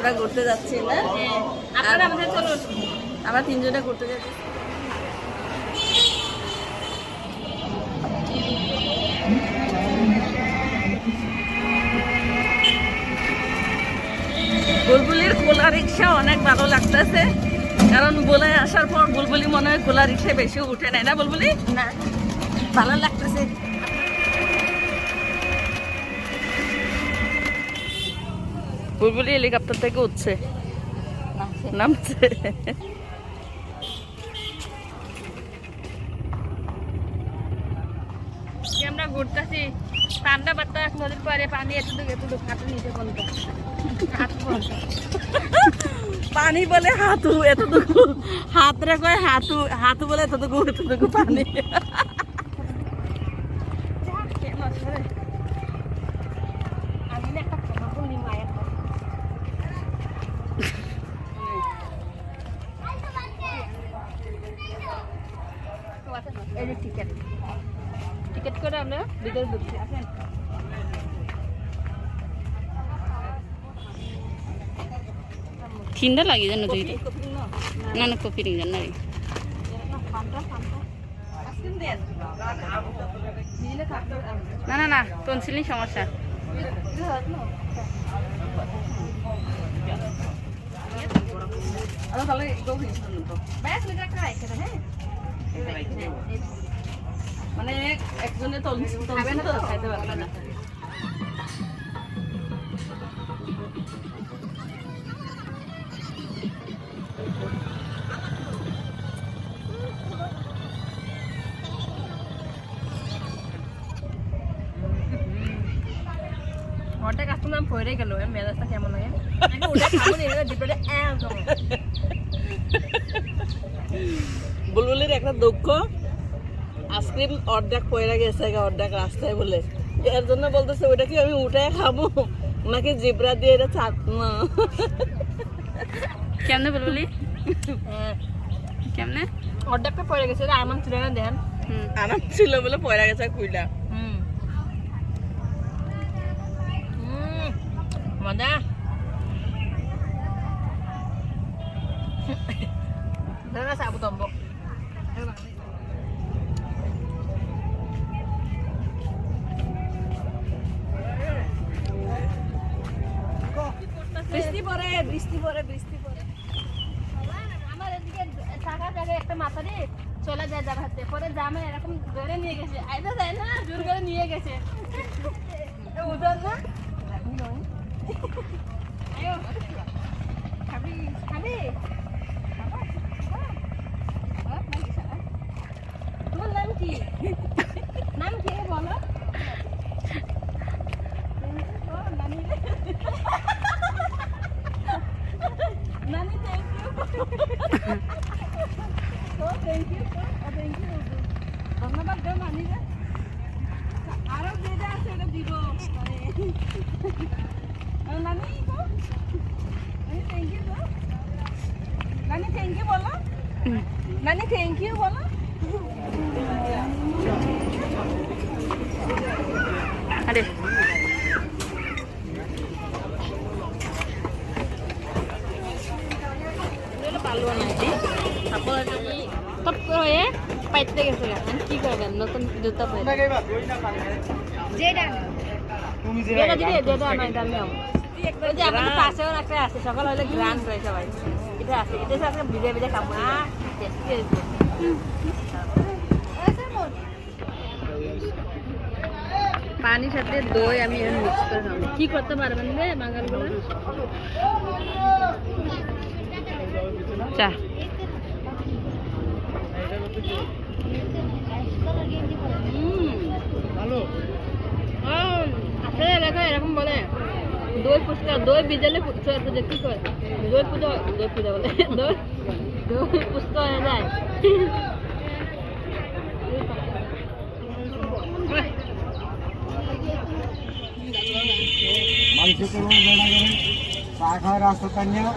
আমরা ঘুরতে যাচ্ছি না। আপনারা আমাদের চলুন আমরা তিনজনে ঘুরতে যাচ্ছি। বুলবুলির কোলা রিক্সা অনেক ভালো লাগতেছে। কারণ বোলায় আসার পর বুলবুলি মনে হয় কোলা রিক্সা বেশি উঠে নেয় না বুলবুলি? না ভালো লাগতেছে। বুলবুলি হেলিকপ্টার থেকে উঠছে। নামছে। আমরা ঘুরতেছি ঠান্ডা বাতাস নদীর পাড়ে পানি এতটুকু এতটুকু হাতে নিচে পানি বলে হাতু এতটুকু। হাত রে কয় হাতু হাতু বলে এতটুকু এতটুকু পানি আমি না একটা ক্ষমা করলি মায়ের এই যে টিকিট টিকিট করে আমরা ভিতরে ঢুকছি আসেন ঠান্ডা লাগে জানো তুই না। না কফি নিয়ে জান না। না না না টনসিলি সমস্যা। মানে একজনে টনসিল তো? খাইতে পারবে না। কাস্টমার পড়ে গেল মেজাজটা কেমন লাগে ওটা খাব না একদম বুলবুলির একটা দুঃখ আইসক্রিম অর্ধেক পয়রা গেছে অর্ধেক রাস্তায় বলে এর জন্য বলতেছে ওটা কি আমি উঠে খাব নাকি জিব্রা দিয়ে এটা চাটনা কেমনে বুলবুলি কেমনে অর্ধেকটা পড়ে গেছে এটা আমার ছিল না দেন আরাম ছিল বলে পয়রা গেছে কুইলা হুম মজা দাদা সাবু তম্ব বৃষ্টি পড়ে বৃষ্টি পড়ে বৃষ্টি পড়ে। আমার এদিকে টাকা জায়গায় একটা মাথা দিয়ে চলে যায় যার হাতে। পরে জামে এরকম ধরে নিয়ে গেছে। আইতে যায় না জোর করে নিয়ে গেছে। উদর না? আরও যেটা আছে এটা দিব আর নানি গো নানি থ্যাংক ইউ গো নানি থ্যাংক ইউ বলো নানি থ্যাংক ইউ বলো। আরে। টপ করে পাইতে গেছে এখন কি করবেন নতুন জুতা পরে যেটা যেটা দিদি যেটা আমার দামি হবে ওই যে আমাদের পাশেও একটা আছে সকাল হলে গ্রান্ড রয়েছে সবাই। এটা আছে এটা হচ্ছে আজকে ভিজে ভিজে খাব। না টেস্টি পানির সাথে দই আমি মিক্স করে খাব। কি করতে পারবেন রে বাঙালগুলো? চা আসলে এলাকায় এরকম বলে দই ফুচকা দই বিজালে ফুচকা পুজো কি করে? দই পুজো দই পুজো বলে। দই দই ফুচকা হয়ে যায় মাংস চা রাস্তা টানিয়া